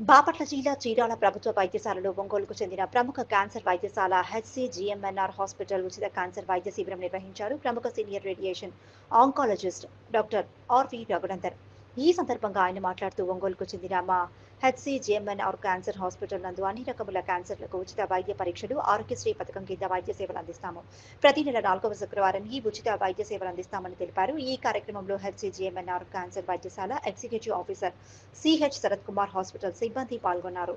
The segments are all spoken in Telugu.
బాపట్ల జిల్లా చీరాల ప్రభుత్వ వైద్యశాలలో ఒంగోలుకు చెందిన ప్రముఖ క్యాన్సర్ వైద్యశాల హెచ్సిజిఎంఎన్ఆర్ హాస్పిటల్ ఉచిత క్యాన్సర్ వైద్య శిబిరం నిర్వహించారు ప్రముఖ senior radiation oncologist doctor R V Raghunandan. ఈ సందర్భంగా ఆయన మాట్లాడుతూ ఒంగోలుకు చెందిన మా హెచ్సి ఆర్ క్యాన్సర్ హాస్పిటల్ నందు అన్ని రకముల క్యాన్సర్లకు ఉచిత వైద్య పరీక్షలు ఆరోగ్యశ్రీ పథకం కింద వైద్య సేవలు అందిస్తాము. ప్రతి నెల నాలుగవ శుక్రవారం ఈ ఉచిత వైద్య సేవలు అందిస్తామని తెలిపారు. ఈ కార్యక్రమంలో హెచ్సి ఆర్ క్యాన్సర్ వైద్యశాల executive officer C H Sharath Kumar hospital సిబ్బంది పాల్గొన్నారు.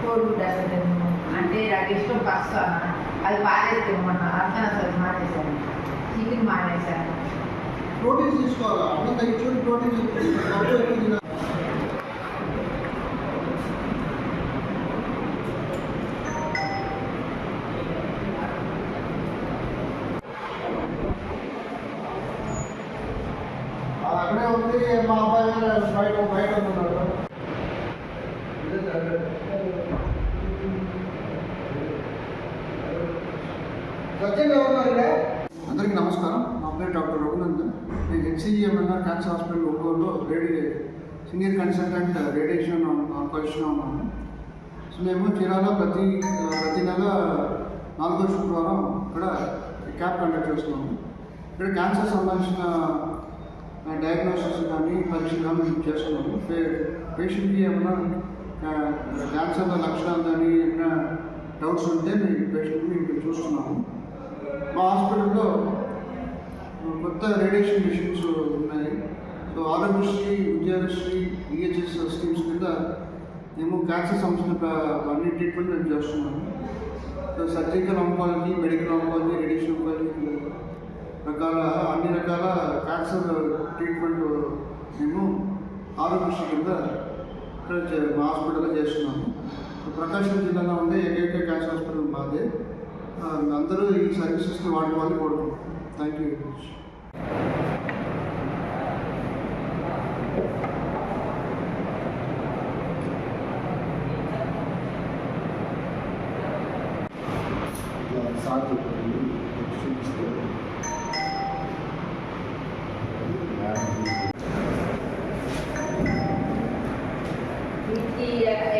అసలు అంటే నాకు ఇష్టం ఫస్ట్ అది పారేస్తే మొన్న అట్లా అసలు మానేశాను. చికెన్ మానేశాను. ప్రోటీన్స్ తీసుకోవాలా? అన్నం తగ్గించుకొని ప్రోటీన్స్ అక్కడే ఉంది మా అబ్బాయి బయట బయట ఉన్నాడు అందరికీ నమస్కారం. నా పేరు డాక్టర్ రఘునందన్. నేను H C G M N R cancer hospital ఒంగోలులో రేడియో సీనియర్ కన్సల్టెంట్ రేడియేషన్ ఆంకాలజిస్ట్గా ఉన్నాను. సో మేము చీరాలో ప్రతి ప్రతి నెల నాలుగో శుక్రవారం ఇక్కడ క్యాబ్ కండక్ట్ చేస్తున్నాము. ఇక్కడ క్యాన్సర్ సంబంధించిన డయాగ్నోసిస్ కానీ పరీక్షలు కానీ మేము చేస్తున్నాము. పేషెంట్కి ఏమైనా క్యాన్సర్ లక్షణాలు కానీ ఏమైనా డౌట్స్ ఉంటే మేము పేషెంట్ని ఇక్కడ చూస్తున్నాము. మా హాస్పిటల్లో కొత్త రేడియేషన్ మిషన్స్ ఉన్నాయి. So Aarogyasri Vidyasri E H S schemes కింద మేము క్యాన్సర్ సంస్థ అన్ని ట్రీట్మెంట్ మేము చేస్తున్నాము so surgical oncology medical oncology radiation oncology రకాల అన్ని రకాల క్యాన్సర్ ట్రీట్మెంట్ మేము ఆరోగ్యశ్రీ కింద ఇక్కడ మా హాస్పిటల్లో చేస్తున్నాము. ప్రకాశం జిల్లాలో ఉండే ఏకైక క్యాన్సర్ హాస్పిటల్ మాదే. అందరూ ఈ సర్వీసెస్ని వాడుకోవాలని కోరుకుంటున్నాం. థ్యాంక్ యూ వెరీ మచ్ ఈ ఎక్కడ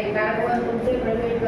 ఉంటే ప్రైవేట్